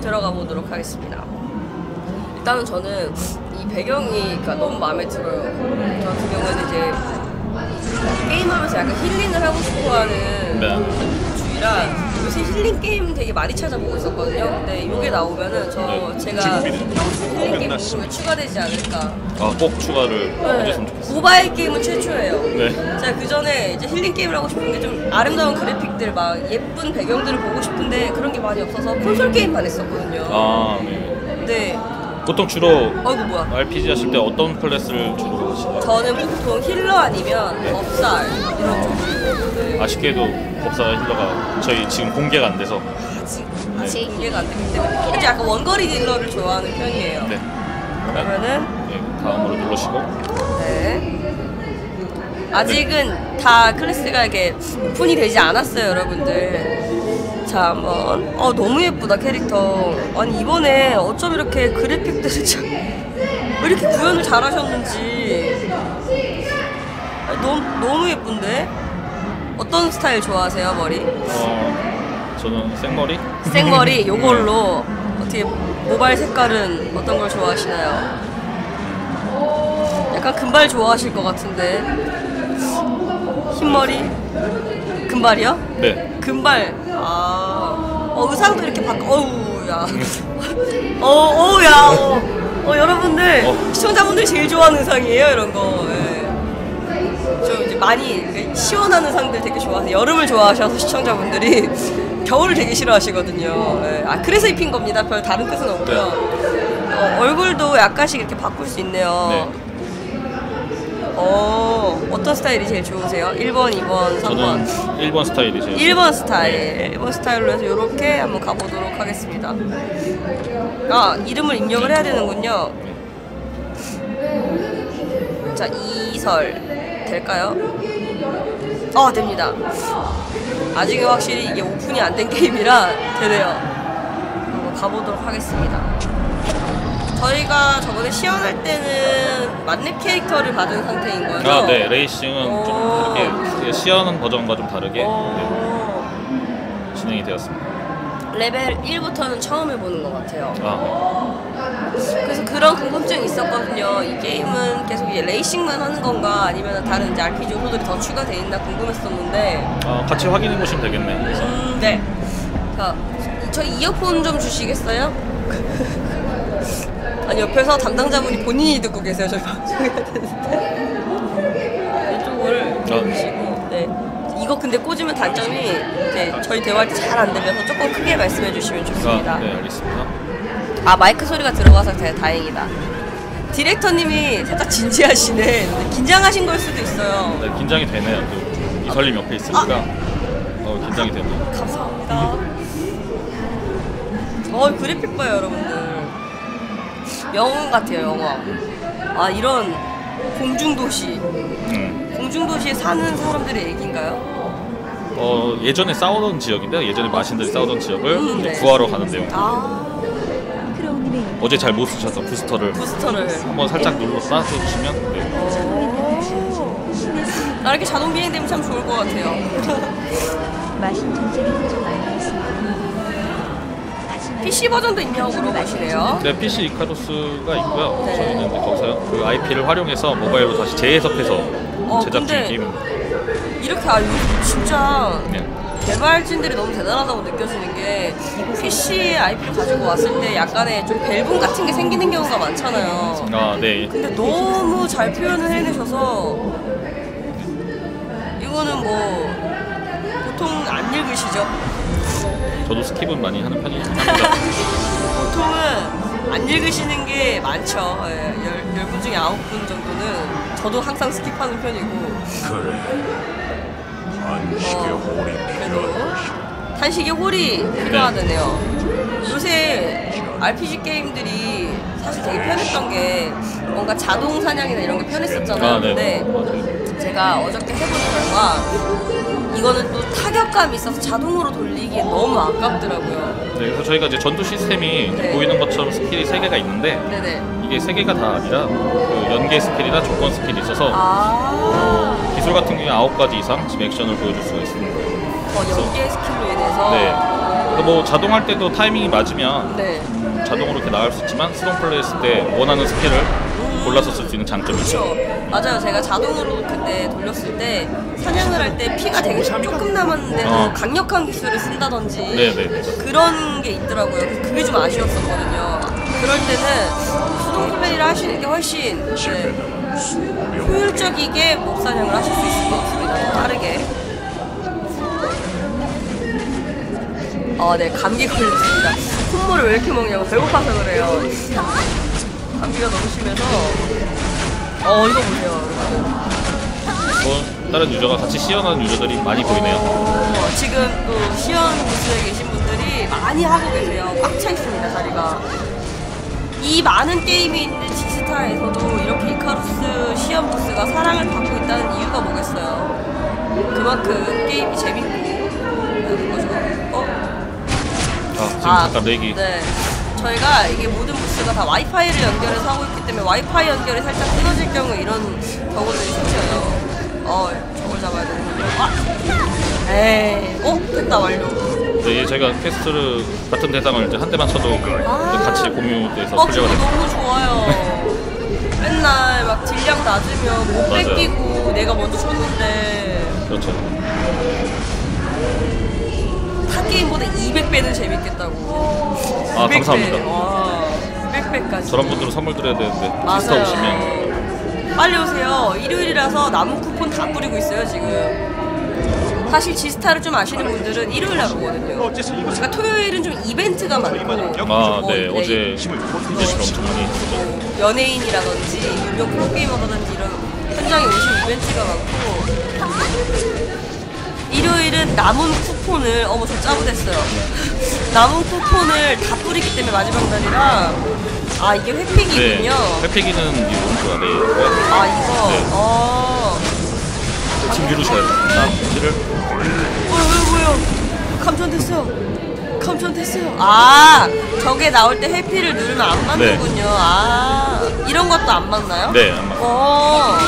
들어가 보도록 하겠습니다. 일단은 저는 이 배경이 그러니까 너무 마음에 들어요. 저 같은 경우에는 이제 게임하면서 약간 힐링을 하고 싶어하는 네. 주의라 요새 힐링 게임 되게 많이 찾아보고 있었거든요. 근데 이게 나오면은 저 네. 제가 힐링 게임 목록에 추가되지 않을까. 아, 꼭 추가를 해줬으면 좋겠어요. 모바일 게임은 최초예요. 네. 제가 그 전에 이제 힐링 게임을 하고 싶은 게 좀 아름다운 그래픽들 막 예쁜 배경들을 보고 싶은데 그런 게 많이 없어서 콘솔 게임만 했었거든요. 아, 네. 근데 보통 주로 어이구 뭐야? RPG 하실 때 어떤 클래스를 주로 하시나요? 저는 보통 힐러 아니면 네. 법살 이런 쪽으로 네. 아쉽게도 법사 힐러가 저희 지금 공개가 안 돼서 아직 아직 공개가 안 되기 때문에 약간 원거리 딜러를 좋아하는 편이에요. 네. 그러면은 네, 다음으로 누르시고 네. 아직은 다 클래스가 이렇게 오픈이 되지 않았어요, 여러분들. 자, 한번. 어, 너무 예쁘다, 캐릭터. 아니, 이번에 어쩜 이렇게 그래픽들을 참. 왜 이렇게 구현을 잘 하셨는지. 아니, 너무, 너무 예쁜데? 어떤 스타일 좋아하세요, 머리? 어, 저는 생머리? 생머리, 요걸로. 어떻게, 모발 색깔은 어떤 걸 좋아하시나요? 약간 금발 좋아하실 것 같은데. 흰머리? 금발이요? 네. 금발. 아. 어, 의상도 이렇게 바꿔. 어우, 야. 어, 어우, 야. 어, 어, 여러분들. 어. 시청자분들이 제일 좋아하는 의상이에요, 이런 거. 예. 좀 이제 많이 그 시원한 의상들 되게 좋아하세요. 여름을 좋아하셔서 시청자분들이 겨울을 되게 싫어하시거든요. 예. 아, 그래서 입힌 겁니다. 별 다른 뜻은 없고요. 어, 얼굴도 약간씩 이렇게 바꿀 수 있네요. 네. 어, 어떤 스타일이 제일 좋으세요? 1번, 2번, 3번. 저는 1번 스타일이 제일 1번 스타일. 1번 스타일로 해서 이렇게 한번 가보도록 하겠습니다. 아, 이름을 입력을 해야 되는군요. 자, 이설. 될까요? 아, 됩니다. 아직은 확실히 이게 오픈이 안 된 게임이라 되네요. 한번 가보도록 하겠습니다. 저희가 저번에 시연할 때는 만렙 캐릭터를 받은 상태인 거예요. 아, 네. 레이싱은 오. 좀 다르게 시연한 버전과 좀 다르게 네, 어, 진행이 되었습니다. 레벨 1부터는 처음 해보는 것 같아요. 아, 그래서 그런 궁금증이 있었거든요. 이 게임은 계속 이제 레이싱만 하는 건가 아니면 다른 이제 RPG 요소들이 더 추가돼 있나 궁금했었는데 네. 아, 같이 확인해 보시면 되겠네요. 음, 네. 자, 저 이어폰 좀 주시겠어요? 아니 옆에서 담당자분이 본인이 듣고 계세요. 저희 방송해야 되는데 이쪽을 아. 주시고 네. 이거 근데 꽂으면 단점이 이제 저희 대화할 때 잘 안 들려서 조금 크게 말씀해 주시면 좋습니다. 아, 네, 알겠습니다. 아 마이크 소리가 들어가서 다, 다행이다. 디렉터님이 살짝 진지하시네. 긴장하신 걸 수도 있어요. 네, 긴장이 되네요. 또 이설님 옆에 있으니까 어, 긴장이 되네요. 감사합니다. 어 그래픽 봐요 여러분들. 영화 같아요 영화. 아 이런 공중도시. 음. 공중도시에 사는 사람들의 얘기인가요? 어, 예전에 싸우던 지역인데요. 예전에 마신들이 싸우던 지역을 음, 이제 네. 구하러 가는 내용. 아 어제 잘 못 쓰셨던 부스터를 부스터를. 한번 살짝 눌렀다 해주시면 네. 오. 나 이렇게 자동 비행되면 참 좋을 것 같아요. 마신 전쟁이 도착하고 있습니다. PC 버전도 있냐고 물어보시네요. 네, PC 이카루스가 있고요. 네. 저희는 이제 거기서 그 IP를 활용해서 모바일로 다시 재해석해서 어, 제작 근데- 게임입니다. 이렇게 아 이거 진짜 네. 개발진들이 너무 대단하다고 느껴지는 게 PC IP를 가지고 왔을 때 약간의 좀 벨붕 같은 게 생기는 경우가 많잖아요. 아, 네. 근데 너무 잘 표현을 해내셔서 이거는 뭐 보통 안 읽으시죠? 저도 스킵은 많이 하는 편이긴 합니다. 보통은 안 읽으시는 게 많죠. 예, 열, 열분 중에 아홉 분 정도는 저도 항상 스킵하는 편이고 그래. 안식의 어, 홀이 그래도 필요하다. 탄식의 홀이 필요하다네요. 요새 RPG 게임들이 사실 되게 편했던 게 뭔가 자동 사냥이나 이런 게 편했었잖아요. 아, 네. 근데 맞아요. 제가 어저께 해본 결과 이거는 또 타격감이 있어서 자동으로 돌리기엔 너무 아깝더라고요. 네, 그래서 저희가 이제 전투 시스템이 네. 보이는 것처럼 스킬이 세 개가 있는데 네네. 이게 세 개가 다 아니라 그 연계 스킬이나 조건 스킬이 있어서 아, 기술 같은 경우에 아홉 가지 이상 지금 액션을 보여줄 수가 있습니다. 어, 연계 스킬로 인해서 네. 그러니까 뭐 자동할 때도 타이밍이 맞으면 네. 자동으로 이렇게 나갈 수 있지만 수동 플레이 했을 때 원하는 스킬을 골라서 쓸 수 있는 장점이. 그렇죠. 맞아요. 제가 자동으로 그때 돌렸을 때 사냥을 할 때 피가 되게 조금 남았는데도 어. 강력한 기술을 쓴다든지 네네. 그런 게 있더라고요. 그게 좀 아쉬웠었거든요. 그럴 때는 수동 플레이를 하시는 게 훨씬 네, 효율적이게 몹 사냥을 하실 수 있을 것 같습니다. 더 빠르게. 아, 네, 감기 걸렸습니다. 콧물을 왜 이렇게 먹냐고 배고파서 그래요. 감기가 너무 심해서. 어, 이거 보세요. 뭐 다른 유저가 같이 시연하는 유저들이 많이 보이네요. 어, 지금 또 시연 부스에 계신 분들이 많이 하고 계세요. 꽉 차 있습니다, 자리가. 이 많은 게임이 있는 지스타에서도 이렇게 이카루스 시연 부스가 사랑을 받고 있다는 이유가 뭐겠어요? 그만큼 게임이 재밌고 그런 거죠. 어? 아 지금 잠깐 내기. 네. 저희가 이게 모든 부스가 다 와이파이를 연결해서 하고 있기 때문에 와이파이 연결이 살짝 끊어질 경우 이런 경우들이 생겨요. 어, 저걸 잡아야 되는군요. 아! 에이, 어? 됐다, 완료. 네, 제가 퀘스트를 같은 대상을 이제 한 대만 쳐도 아. 같이 공유돼서 어, 풀려가 됩니다. 너무 좋아요. 맨날 막 딜량 낮으면 못 맞아요. 뺏기고 내가 먼저 쳤는데 그렇죠. 타 게임보다 200배는 재밌겠다고. 아, 200배. 감사합니다. 와, 200배까지. 저런 분들은 선물 드려야 되는데 비스타 맞아요. 오시면 빨리 오세요. 일요일이라서 남은 쿠폰 다 뿌리고 있어요, 지금. 사실 지스타를 좀 아시는 분들은 일요일 날 오거든요. 그러니까 토요일은 좀 이벤트가 많고. 아, 뭐, 네 어제 이- 이벤트를 엄청 많이 했었죠. 연예인이라든지 유명 프로게이머라든지 이런 현장에 오신 이벤트가 많고 일요일은 남은 쿠폰을 어머 저 짜부됐어요. 남은 쿠폰을 다 뿌리기 때문에 마지막 날이라 아 이게 네, 회픽이군요. 회피기는 이 오른쪽 안에 있고요. 아 이거? 네. 어. 지금 누르셔야 돼요. 다음 지를. 뭐야 뭐야 뭐야 감전됐어요. 감전됐어요. 아 저게 나올 때 해피를 누르면 안 맞는군요. 아 이런 것도 안 맞나요? 네, 안 맞- 어.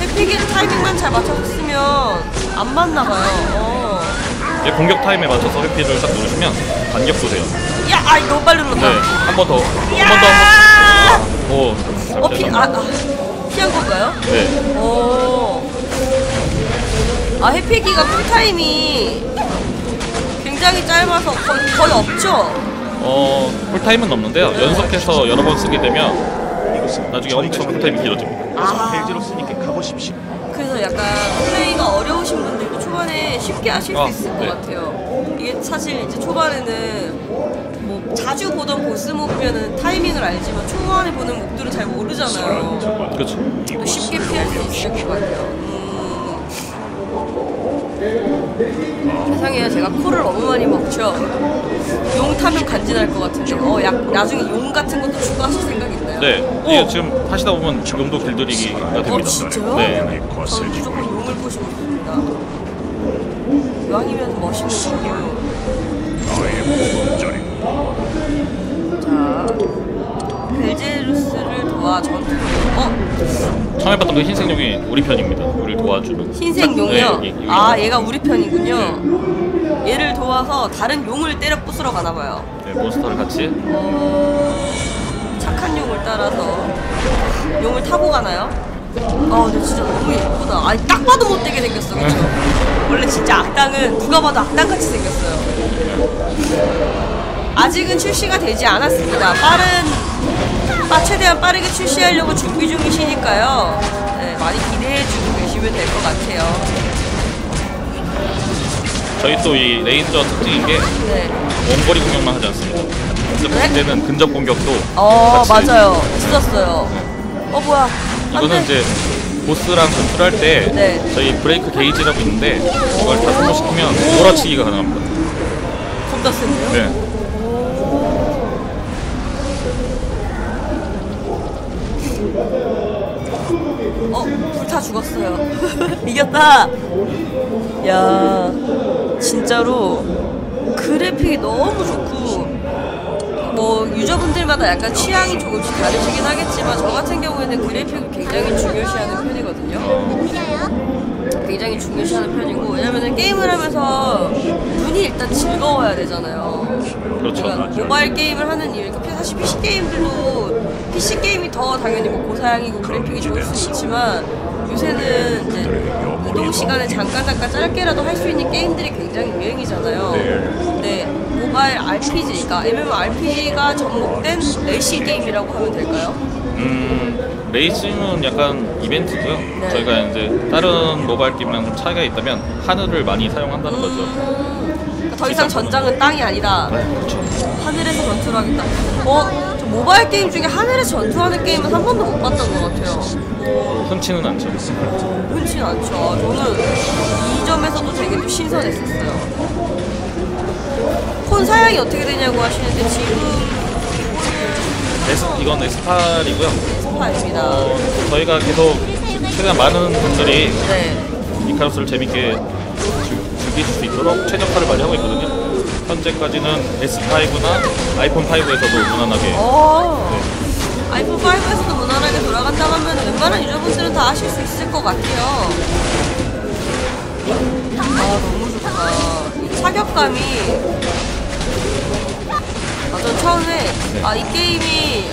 해피기를 타이밍만 잘 맞춰 줬으면 안 맞나 봐요 어. 네, 공격 타임에 맞춰서 회피를 딱 누르시면 반격도 돼요. 야, 아 너무 빨리 눌렀다 네, 한 번 더, 한 번 더, 야! 한 번. 오, 잘 어, 피. 아, 아, 피한 건가요? 네, 오. 아, 해피기가 쿨타임이 굉장히 짧아서 거의, 거의 없죠? 어, 쿨타임은 넘는데요. 연속해서 여러 번 쓰게 되면 나중에 엄청 쿨타임이 길어집니다. 아. 벨즈로 쓰니까 가보십시오. 그래서 약간 플레이가 어려우신 분들도 초반에 쉽게 하실 수 아, 있을 네. 것 같아요. 이게 사실 이제 초반에는 뭐 자주 보던 보스 몹이면은 타이밍을 알지만 초반에 보는 몹들은 잘 모르잖아요. 그렇죠. 또 쉽게 피할 수 있을 것 같아요. 음. 세상에 제가 코를 너무 많이 먹죠. 용 타면 간지날 것 같은데. 어, 약, 나중에 용 같은 것도 추가하실 생각 있나요? 네, 어, 이게 지금 하시다 보면 용도 길들이기가 됩니다. 어, 진짜요? 네, 네. 저는 무조건 용을 꼬시고 싶습니다. 왕이면 멋있는 거고. 자, 벨제루스를 도와 전투를. 어? 처음에 봤던 그 흰색 용이 우리 편입니다. 우리를 도와주는. 흰색 용이요? 네, 이- 이- 아, 얘가 우리 편이군요. 얘를 도와서 다른 용을 때려 부수러 가나 봐요. 네, 몬스터를 같이. 착한 용을 따라서 용을 타고 가나요? 아 근데 진짜 너무 예쁘다. 아니 딱 봐도 못되게 생겼어, 그쵸? 원래 진짜 악당은 누가 봐도 악당같이 생겼어요. 아직은 출시가 되지 않았습니다. 빠른, 빠 최대한 빠르게 출시하려고 준비 중이시니까요. 네, 많이 기대해주고 계시면 될 것 같아요. 저희 또 이 레인저 특징인 게 네. 원거리 공격만 하지 않습니다. 근데 그때는 근접 공격도 어 맞아요. 있었어요. 어 뭐야? 안 이거는 돼. 이제 보스랑 전투를 할때 네. 저희 브레이크 게이지라고 있는데 이걸 다 소모시키면 몰아치기가 가능합니다. 센데요? 네. 어, 불타 죽었어요. 이겼다. 야, 진짜로 그래픽이 너무 좋고 뭐 유저분들마다 약간 취향이 조금씩 다르시긴 하겠지만 저 같은 경우에는 그래픽을 굉장히 중요시하는 편이거든요. 굉장히 중요시하는 편이고 왜냐면은 게임을 하면서 눈이 일단 즐거워야 되잖아요. 그렇죠. 그러니까 모바일 게임을 하는 이유, 그러니까 사실 PC 게임들도 PC 게임이 더 당연히 뭐 고사양이고 그래픽이 좋을 수 있지만 요새는 이제 이동 시간을 잠깐 잠깐 짧게라도 할 수 있는 게임들이 굉장히 유행이잖아요. 근데 모바일 RPG, 그러니까 MMORPG가 접목된 레이싱 게임이라고 하면 될까요? 음, 레이싱은 약간 이벤트고요. 네. 저희가 이제 다른 모바일 게임이랑 좀 차이가 있다면 하늘을 많이 사용한다는 거죠. 그러니까 더 이상 전장은 땅이 아니다. 네, 그렇죠. 하늘에서 전투를 하겠다. 어? 저 모바일 게임 중에 하늘에서 전투하는 게임은 한 번도 못 봤던 것 같아요. 흔치는 않죠. 흔치 않죠. 저는 이 점에서도 되게 또 신선했었어요. 폰 사양이 어떻게 되냐고 하시는데 지금 S, 이건 S8이고요. 스파입니다. 어, 저희가 계속 최대한 많은 분들이 네. 이카루스를 재밌게 즐- 즐기실 수 있도록 최적화를 많이 하고 있거든요. 현재까지는 S5나 아이폰 5에서도 무난하게 어. 아이폰 5에서도 무난하게 돌아간다고 하면 웬만한 유저분들은 다 하실 수 있을 것 같아요. 아 너무 좋다. 이 차격감이 아, 전 처음에 아이 게임이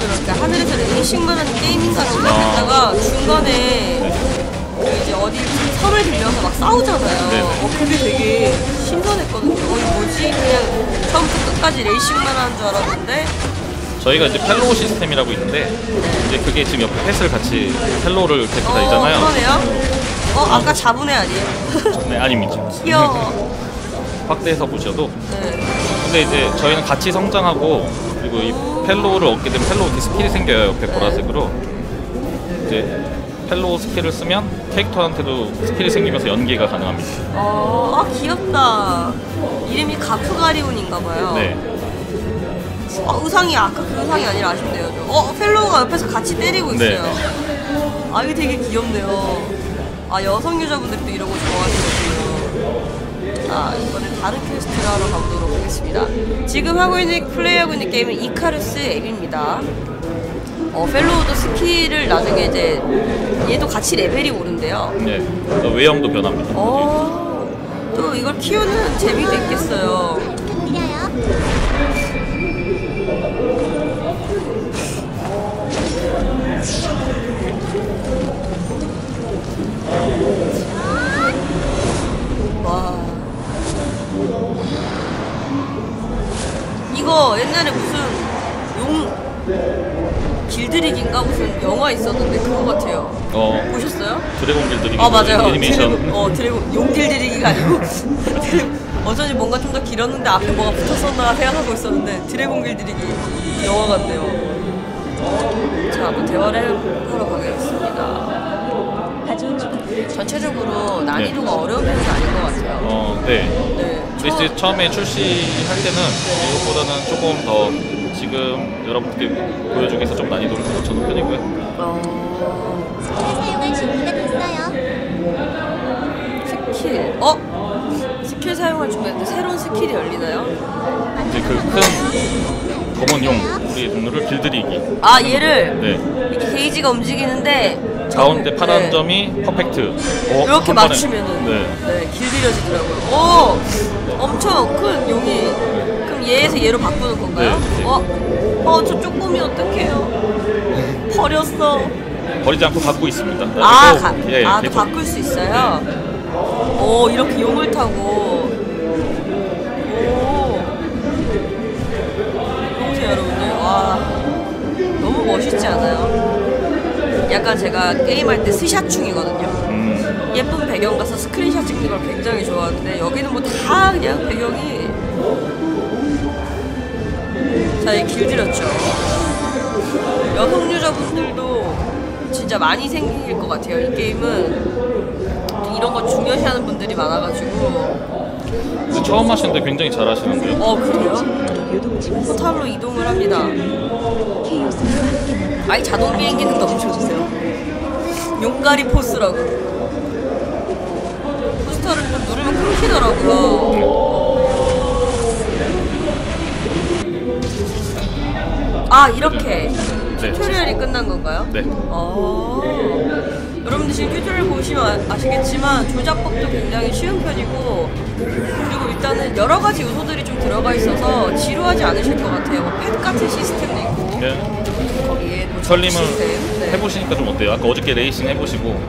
그렇게 하늘에서 레이싱만 하는 게임인가 생각했다가 중간에 그 이제 어디 섬을 들려서 막 싸우잖아요. 네네. 어 그게 되게 신선했거든요. 어 이거 뭐지? 그냥 처음부터 끝까지 레이싱만 하는 줄 알았는데 저희가 이제 펠로우 시스템이라고 있는데 이제 그게 지금 옆에 펫을 같이 펠로우를 데리고 다니잖아요. 어, 그러네요. 어, 아까 잡은 애 아니에요? 네, 아닙니다. 귀여워. 확대해서 보셔도 네. 근데 이제 저희는 같이 성장하고 그리고 이 펠로우를 얻게 되면 펠로우 이렇게 스킬이 생겨요 옆에 보라색으로 이제 펠로우 스킬을 쓰면 캐릭터한테도 스킬이 생기면서 연계가 가능합니다 어, 아, 귀엽다. 이름이 가프가리온인가 봐요. 네 어, 의상이 아까 그 의상이 아니라 아쉽네요. 저. 어, 펠로우가 옆에서 같이 때리고 네. 있어요. 아, 이거 되게 귀엽네요. 아, 여성 유저분들도 이런 거 좋아하시거든요. 아, 이번엔 다른 퀘스트를 하러 가보도록 하겠습니다. 지금 하고 있는, 플레이하고 있는 게임은 이카루스 앱입니다. 어, 펠로우도 스킬을 나중에 이제 얘도 같이 레벨이 오른대요. 네. 또 외형도 변합니다 어, 또 이걸 키우는 재미도 있겠어요. 와. 이거 옛날에 무슨 용 길들이기인가 무슨 영화 있었는데 그거 같아요. 어 보셨어요? 드래곤 길들이기 아 맞아요. 애니메이션 드래곤, 어 드래곤 용 길들이기가 아니고 드래곤- 어쩐지 뭔가 좀 더 길었는데 앞에 뭐가 붙었었나 생각하고 있었는데 드래곤 길들이기 영화 같네요. 자, 한번 대화를 하러 가겠습니다. 전체적으로 난이도가 어려운 편이 아닌 것 같아요. 어, 네. 네. 이제 처음에 출시할 때는 이것보다는 조금 더 지금 여러분께 보여주기 위해서 좀 난이도를 더 낮춰놓은 편이고요 어, 사용할 준비가 됐어요. 스킬. 어? 스킬 사용할 준비했는데 새로운 스킬이 열리나요? 이제 그 큰 검은 용 우리 동료를 길들이기 아 얘를 네 이렇게 게이지가 움직이는데 가운데 정- 파란 네. 점이 퍼펙트 어, 이렇게. 맞추면은 네. 네, 길들여지더라고요. 오, 엄청 큰 용이. 얘에서 얘로 바꾸는 건가요? 네, 네. 어, 어, 저 쪼꼬미 어떡해요? 버렸어. 버리지 않고 갖고 있습니다 아, 또, 가, 예, 아, 또. 바꿀 수 있어요. 오, 이렇게 용을 타고. 오. 보세요, 여러분들. 와, 너무 멋있지 않아요? 약간 제가 게임할 때 스샷충이거든요. 음, 예쁜 배경 가서 스크린샷 찍는 걸 굉장히 좋아하는데 여기는 뭐 다 그냥 배경이 자, 이 길들였죠. 여성 유저분들도 진짜 많이 생길 것 같아요. 이 게임은 이런 거 중요시하는 분들이 많아가지고 근데 처음 하시는데 굉장히 잘하시는데요 어 그래요? 포탈로 이동을 합니다. 아이 자동 비행기는 너무 좋으세요. 용가리 포스라고. 포스터를 좀 누르면 끊기더라고요. 아 이렇게 네. 튜토리얼이 끝난 건가요? 네 어. 여러분들 지금 튜토리얼 보시면 아- 아시겠지만 조작법도 굉장히 쉬운 편이고 그리고 일단은 여러 가지 요소들이 좀 들어가 있어서 지루하지 않으실 것 같아요. 뭐펫 같은 시스템도 있고 네. 거기에 뭐 시스템. 네. 해보시니까 좀 어때요? 아까 어저께 레이싱 해보시고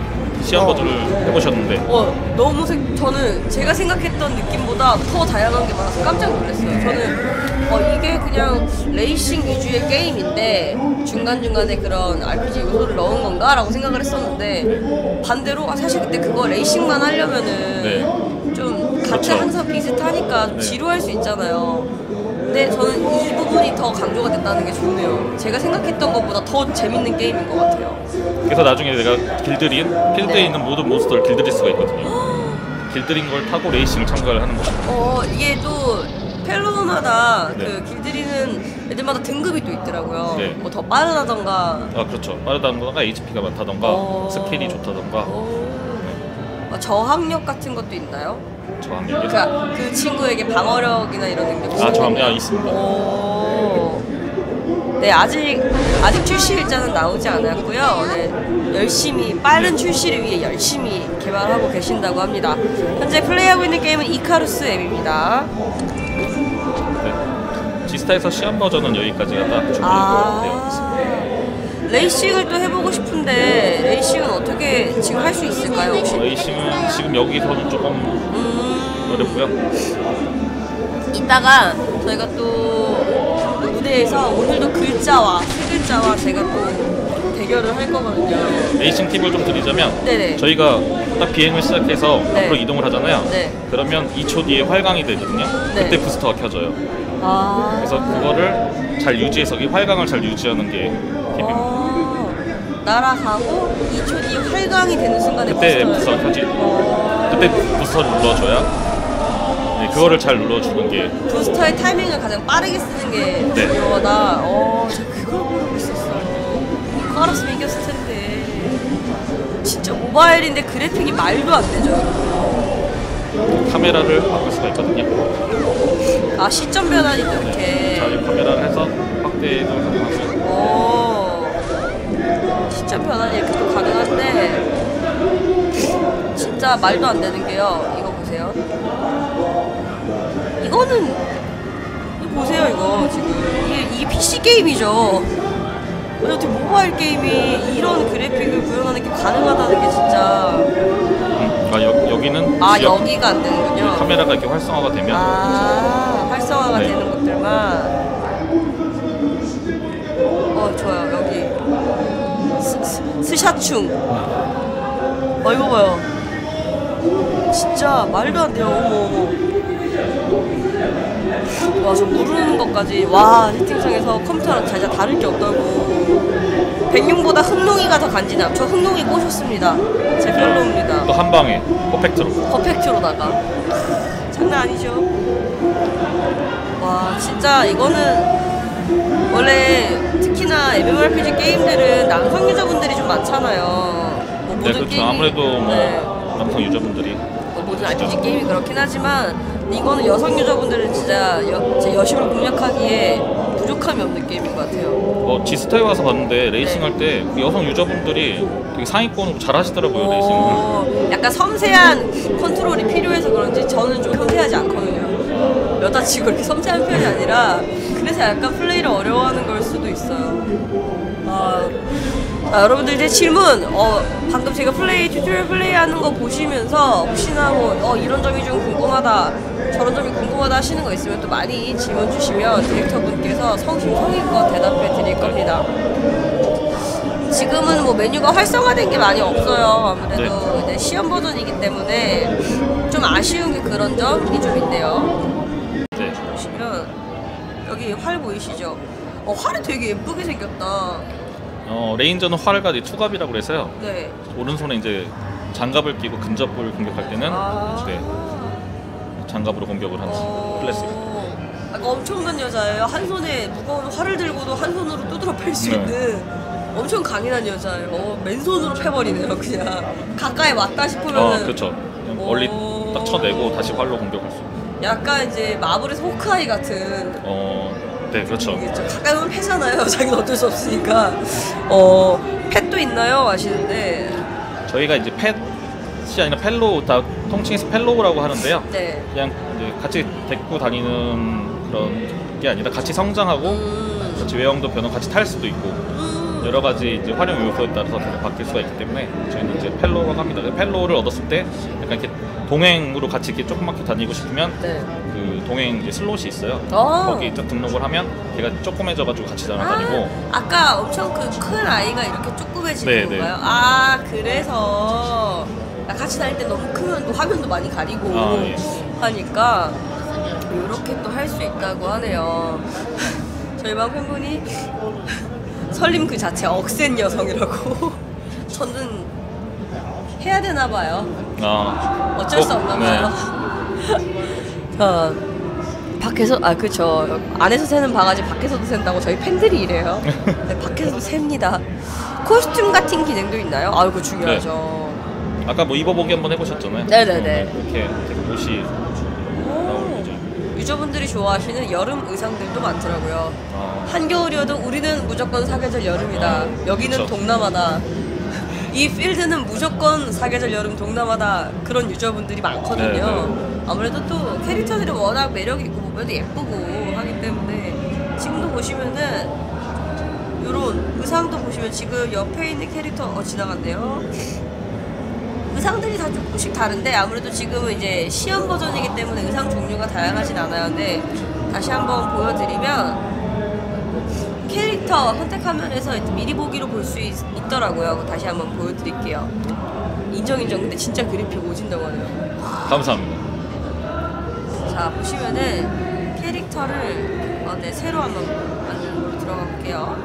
시험 어. 버전을 해보셨는데 어 너무 생- 저는 제가 생각했던 느낌보다 더 다양한 게 많아서 깜짝 놀랐어요. 저는 어 이게 그냥 레이싱 위주의 게임인데 중간 중간에 그런 RPG 요소를 넣은 건가 라고 생각을 했었는데 반대로 아, 사실 그때 그거 레이싱만 하려면은 네. 좀 같은 그렇죠. 항상 비슷하니까 좀 네. 지루할 수 있잖아요. 근데 저는 이 부분이 더 강조가 됐다는 게 좋네요. 제가 생각했던 것보다 더 재밌는 게임인 것 같아요. 그래서 나중에 내가 길들인 필드에 네. 있는 모든 몬스터를 길들일 수가 있거든요. 길들인 걸 타고 레이싱을 참가를 하는 거죠. 어 이게 또 펠로마다 네. 그 길들이는 애들마다 등급이 또 있더라고요. 네. 뭐 더 빠르다던가. 아 그렇죠. 빠르다던가 HP가 많다던가 어. 스킬이 좋다던가 오. 어, 저항력 같은 것도 있나요? 저항력이 그러니까 그 친구에게 방어력이나 이런 능력. 아 저항력 아, 있습니다. 오. 네 아직 아직 출시 일자는 나오지 않았고요. 네, 열심히 빠른 출시를 위해 열심히 개발하고 계신다고 합니다. 현재 플레이하고 있는 게임은 이카루스 앱입니다. 네. 지스타에서 시험 버전은 여기까지가 딱 준비가 되어 있습니다. 아 레이싱을 또 해보고 싶은데 레이싱은 어떻게 지금 할 수 있을까요 혹시? 레이싱은 지금 여기서는 조금 음, 어렵고요. 이따가 저희가 또 무대에서 오늘도 글자와 세 글자와 제가 또 대결을 할 거거든요. 레이싱 팁을 좀 드리자면 네네. 저희가 딱 비행을 시작해서 네. 앞으로 이동을 하잖아요. 네. 그러면 2초 뒤에 활강이 되거든요. 네. 그때 부스터가 켜져요. 아. 그래서 그거를 잘 유지해서 이 활강을 잘 유지하는 게 팁입니다. 어, 날아가고 2초 뒤에 활강이 되는 순간에 그때 부스터가 켜지. 어, 그때 부스터를 눌러줘야 네, 그거를 잘 눌러주는 게 부스터의 타이밍을 가장 빠르게 쓰는 게 네. 중요하다. 어, 저 그걸 모르고 있었어. 그거 알았으면 이겼을 텐데. 진짜 모바일인데 그래픽이 말도 안 되죠. 카메라를 바꿀 수가 있거든요. 아 시점 변환이 또 이렇게. 자, 이 카메라를 해서 확대도 가능하고요. 오. 시점 변환이 이렇게 또 가능한데 진짜 말도 안 되는 게요. 이거 보세요. 이거는 이거 보세요 이거 지금 이게 이게 PC 게임이죠. 어떻게 모바일 게임이 이런 그래픽을 구현하는 게 가능하다는 게 진짜 음, 아, 여, 여기는 아 지역- 여기가 안 되는군요. 카메라가 이렇게 활성화가 되면 아 활성화가 네. 되는 것들만 어 좋아요. 여기 스, 스, 스샤충. 어 이거 봐요. 진짜 말도 안 돼요. 어머 어머 와저 모르는 것까지. 와 채팅창에서 컴퓨터랑 진짜 다를 게 없다고. 백룡보다 흑룡이가 더 간지남 저 흑룡이 꼬셨습니다. 제 별로입니다. 또 한 방에. 퍼펙트로. 퍼펙트로다가 장난 아니죠. 와 진짜 이거는 원래 특히나 MMORPG 게임들은 남성 유저분들이 좀 많잖아요. 뭐 네, 그렇죠. 게임이 아무래도 뭐 네, 남성 유저분들이 뭐 모든 RPG 게임이 그렇긴 하지만 이거는 여성 유저분들은 진짜 여, 제 여심을 공략하기에 부족함이 없는 게임인 것 같아요. 어, 지스타에 와서 봤는데 레이싱 할 때그 여성 유저분들이 되게 상위권으로 잘 하시더라고요 레이싱을. 어, 약간 섬세한 컨트롤이 필요해서 그런지 저는 좀 섬세하지 않거든요. 여자치고 이렇게 섬세한 편이 아니라 그래서 약간 플레이를 어려워하는 걸 수도 있어요. 아, 자, 여러분들 이제 질문. 어, 방금 제가 플레이 튜토리얼 플레이하는 거 보시면서 혹시나 뭐 어, 이런 점이 좀 궁금하다. 저런 점이 궁금하다 하시는 거 있으면 또 많이 질문 주시면 디렉터 분께서 성심성의껏 대답해 드릴 겁니다. 지금은 뭐 메뉴가 활성화된 게 많이 없어요. 아무래도 이제 시험 버전이기 때문에 좀 아쉬운 게 그런 점이 좀 있네요. 네. 보시면 여기 활 보이시죠? 어, 활이 되게 예쁘게 생겼다. 어, 레인저는 활과 이 투갑이라고 그래서요. 네. 오른손에 이제 장갑을 끼고 근접을 공격할 때는 아. 네, 장갑으로 공격을 하는 어... 클래식. 약간 엄청난 여자예요. 한 손에 무거운 활을 들고도 한 손으로 두드러 팰수 네. 있는 엄청 강인한 여자예요. 어, 맨손으로 패버리네요, 그냥. 가까이 왔다 싶으면은. 어, 그렇죠. 멀리 오. 딱 쳐내고 다시 활로 공격할 수. 약간 이제 마블에서 호크아이 같은 어, 네, 그렇죠. 가까이 오면 패잖아요. 자기는 어쩔 수 없으니까. 어, 펫도 있나요? 아시는데. 저희가 이제 펫 이 아니라 펠로우 다 통칭해서 펠로우라고 하는데요. 네. 그냥 같이 데리고 다니는 그런 게 아니라 같이 성장하고 음. 같이 외형도 변화 같이 탈 수도 있고 음. 여러 가지 이제 활용 요소에 따라서 바뀔 수가 있기 때문에 저희는 이제 펠로우라고 합니다. 그 펠로우를 얻었을 때 약간 이렇게 동행으로 같이 이렇게 조그맣게 다니고 싶으면 네. 그 동행 이제 슬롯이 있어요. 어. 거기 딱 등록을 하면 걔가 조그매져가지고 같이 날아다니고 아, 아까 엄청 그 큰 아이가 이렇게 조그매지는 네, 건가요? 네. 아 그래서 아, 같이 다닐 때 너무 크면 또 화면도 많이 가리고 아, 예. 하니까 이렇게 또 할 수 있다고 하네요. 저희 반 팬분이 설림 그 자체 억센 여성이라고 저는 해야 되나 봐요. 아, 어쩔 수 꼭, 없나 네. 봐요. 어, 밖에서 아 그쵸 안에서 새는 바가지 밖에서도 샌다고 저희 팬들이 이래요. 네, 밖에서도 셉니다. 코스튬 같은 기능도 있나요? 아 이거 중요하죠. 아까 뭐 입어보기 한번 해보셨잖아요. 네네네. 어, 이렇게 되게 옷이 나오는 거죠. 유저분들이 좋아하시는 여름 의상들도 많더라고요. 아, 한겨울이어도 우리는 무조건 사계절 여름이다. 여기는 그쵸. 동남아다. 이 필드는 무조건 사계절 여름 동남아다. 그런 유저분들이 많거든요. 네, 아무래도 또 캐릭터들이 워낙 매력이 있고 보면도 예쁘고 하기 때문에 지금도 보시면은 요런 의상도 보시면 지금 옆에 있는 캐릭터 어 지나갔네요. 의상들이 다 조금씩 다른데 아무래도 지금은 이제 시험 버전이기 때문에 의상 종류가 다양하진 않아요. 근데 다시 한번 보여드리면 캐릭터 선택 화면에서 이제 미리 보기로 볼 수 있더라고요. 다시 한번 보여드릴게요. 인정 인정. 근데 진짜 그래픽 오진다고 하네요. 감사합니다. 자 보시면은 캐릭터를 어, 네 새로 한번 만들어 들어가 볼게요.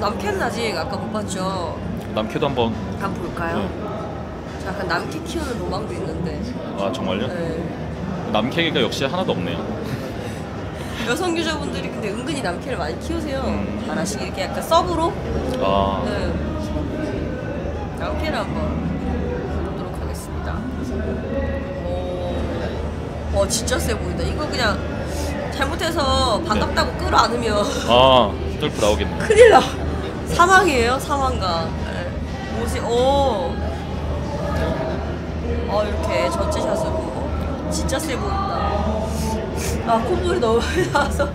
남캐는 아직 아까 못 봤죠. 남캐도 한번. 한번 볼까요? 네. 저 약간 남캐 키우는 로망도 있는데. 아 정말요? 네. 남캐가 역시 하나도 없네요. 여성 유저분들이 근데 은근히 남캐를 많이 키우세요. 음. 하나씩 이렇게 약간 서브로. 아, 네. 남캐를 한번 보도록 하겠습니다. 오, 어 진짜 세 보인다. 이거 그냥 잘못해서 반갑다고 끌어안으면 아, 뚫고 나오겠네. 큰일 나. 사망이에요, 사망가. 네. 옷이, 오. 어, 이렇게 전체 샷으로. 진짜 세 보인다. 아, 콧물이 너무 많이 나와서.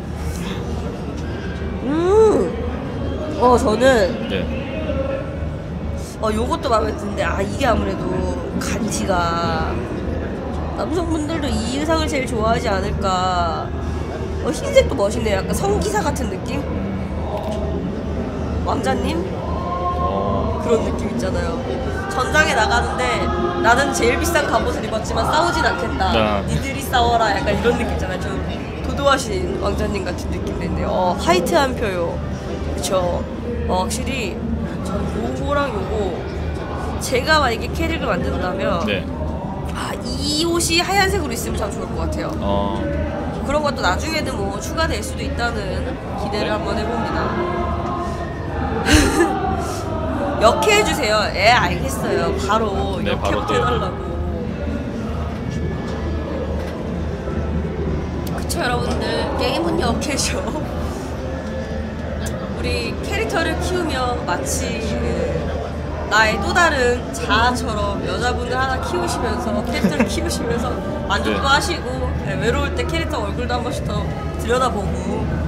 음. 어, 저는, 네. 어, 요것도 마음에 드는데, 아, 이게 아무래도 간지가. 남성분들도 이 의상을 제일 좋아하지 않을까. 어, 흰색도 멋있네요. 약간 성기사 같은 느낌? 왕자님? 어, 그런 느낌 있잖아요. 전장에 나가는데 나는 제일 비싼 갑옷을 입었지만 싸우진 않겠다. 네. 니들이 싸워라. 약간 이런 느낌 있잖아요. 좀 도도하신 왕자님 같은 느낌도 있는데, 어, 화이트한 표요. 그쵸. 어, 확실히 전 요거랑 요거 제가 만약에 캐릭을 만든다면 네. 아, 이 옷이 하얀색으로 있으면 참 좋을 것 같아요. 어, 그런 것도 나중에는 뭐 추가될 수도 있다는 기대를 네. 한번 해봅니다. 역해 해주세요. 예, 알겠어요. 바로 네, 역해부터 또 해달라고. 그쵸, 여러분들. 게임은 역해죠. 우리 캐릭터를 키우며 마치 그 나의 또 다른 자아처럼 여자분을 하나 키우시면서 캐릭터를 키우시면서 만족도 네. 하시고 네, 외로울 때 캐릭터 얼굴도 한 번씩 더 들여다보고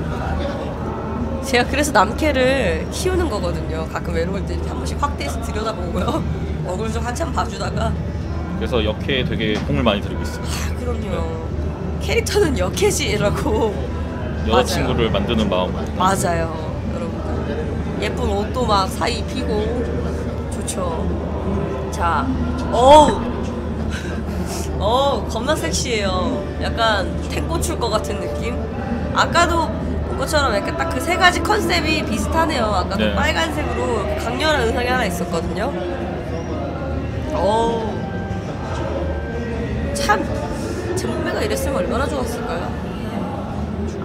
제가 그래서 남캐를 키우는 거거든요. 가끔 외로울 때 이렇게 한 번씩 확대해서 들여다보고요. 얼굴 좀 한참 봐주다가 그래서 역해에 되게 공을 많이 들이고 있어요. 아, 그럼요. 캐릭터는 역해지라고 여자친구를 만드는 마음. 맞아요, 여러분들. 예쁜 옷도 막 사이 입히고 좋죠. 자, 어우, 어우, 겁나 섹시해요. 약간 탱고 출것 같은 느낌. 아까도 본 것처럼 약간 딱 그 세 가지 컨셉이 비슷하네요. 아까도 네. 빨간색으로 강렬한 의상이 하나 있었거든요. 어우, 참, 제 몸매가 이랬으면 얼마나 좋았을까요?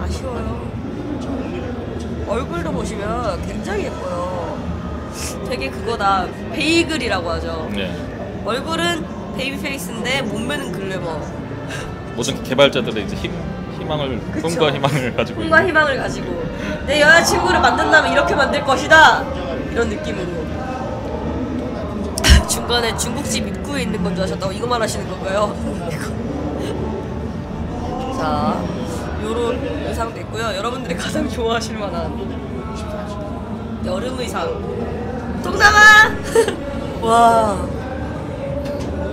아쉬워요. 얼굴도 보시면 굉장히 예뻐요. 되게 그거다. 베이글이라고 하죠. 네. 얼굴은 베이비 페이스인데 몸매는 글래머. 모든 개발자들의 이제 힘, 희망을, 그쵸. 꿈과 희망을 가지고 꿈과. 희망을 가지고 내 여자친구를 만든다면 이렇게 만들 것이다. 이런 느낌으로. 중간에 중국집 입구에 있는 건 줄 아셨다고 이거 말하시는 건가요? 자, 요런 의상도 있고요. 여러분들이 가장 좋아하실 만한 여름 의상. 동남아! 와.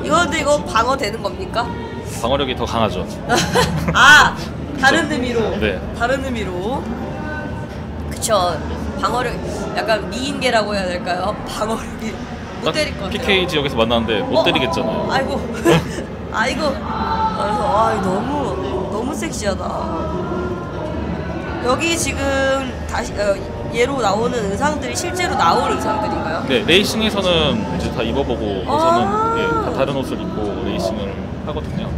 이거 근데 이거 방어 되는 겁니까? 방어력이 더 강하죠. 아 다른 의미로 네. 다른 의미로 그쵸 방어력 약간 미인계라고 해야 될까요 방어력이 못 때릴 것 같아요 PK 지역에서 만났는데 못 어? 때리겠잖아요. 아이고 아이고 그래서 와 이거 너무 너무 섹시하다 여기 지금 다시 어, 얘로 나오는 의상들이 실제로 나올 의상들인가요? 네, 레이싱에서는 이제 다 입어보고서는 아. 예, 다 다른 옷을 입고 레이싱을 하거든요.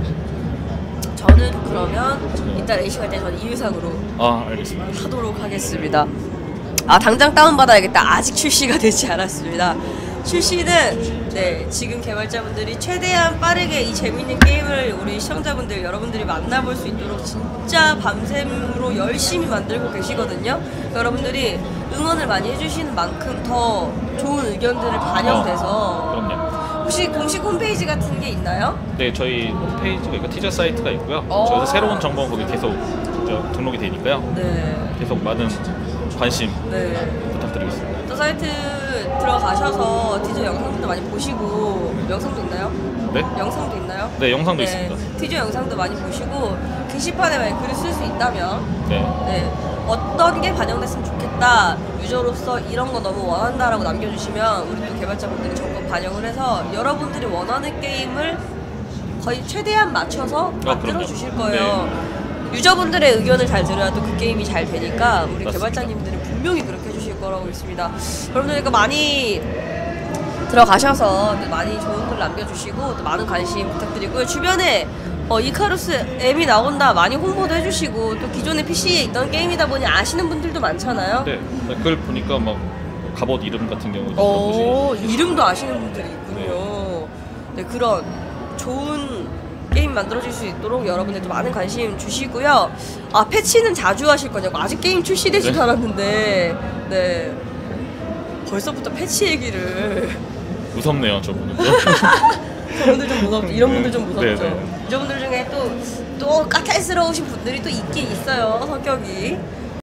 저는 그러면 네. 이따 레이싱할 때 저는 이 의상으로 아, 알겠습니다. 하도록 하겠습니다. 아 당장 다운받아야겠다. 아직 출시가 되지 않았습니다. 출시는 네 지금 개발자분들이 최대한 빠르게 이 재밌는 게임을 우리 시청자분들 여러분들이 만나볼 수 있도록 진짜 밤샘으로 열심히 만들고 계시거든요. 여러분들이 응원을 많이 해주시는 만큼 더 좋은 의견들을 반영돼서 그럼요. 혹시 공식 홈페이지 같은 게 있나요? 네, 저희 홈페이지가 있고 티저 사이트가 있고요. 어. 저희서 새로운 정보는 거기 계속 저 등록이 되니까요. 네. 계속 많은 관심 네. 부탁드리겠습니다. 또 사이트 들어가셔서 티저 영상도 많이 보시고 영상도 있나요? 네? 영상도 있나요? 네, 영상도 있습니다. 티저 영상도 많이 보시고 게시판에 만약 글을 쓸 수 있다면 네. 네 어떤 게 반영됐으면 좋겠다 유저로서 이런 거 너무 원한다라고 남겨주시면 우리 또 개발자분들이 적극 반영을 해서 여러분들이 원하는 게임을 거의 최대한 맞춰서 만들어 그럼요. 네. 주실 거예요. 유저분들의 의견을 잘 들어야 또 그 게임이 잘 되니까 우리 맞습니다. 개발자님들은 분명히 그렇게 해주실 거라고 믿습니다. 여러분들 그러니까 많이 들어가셔서 또 많이 좋은 글 남겨주시고 또 많은 관심 부탁드리고요. 주변에 어, 이카루스 M이 나온다 많이 홍보도 해주시고 또 기존의 PC에 있던 게임이다 보니 아시는 분들도 많잖아요. 네. 그걸 보니까 막 갑옷 이름 같은 경우도 오, 보시고 이름도 아시는 분들이 있군요. 네, 그런 좋은 게임 만들어질 수 있도록 여러분들도 많은 관심 주시고요. 아, 패치는 자주 하실 거냐고. 아직 게임 출시되지도 네. 않았는데, 네. 벌써부터 패치 얘기를. 무섭네요, 저분은. 저분들 좀 무섭죠. 이런 분들 좀 무섭죠. 네, 네. 이분들 중에 또, 또 까탈스러우신 분들이 또 있긴 있어요, 성격이.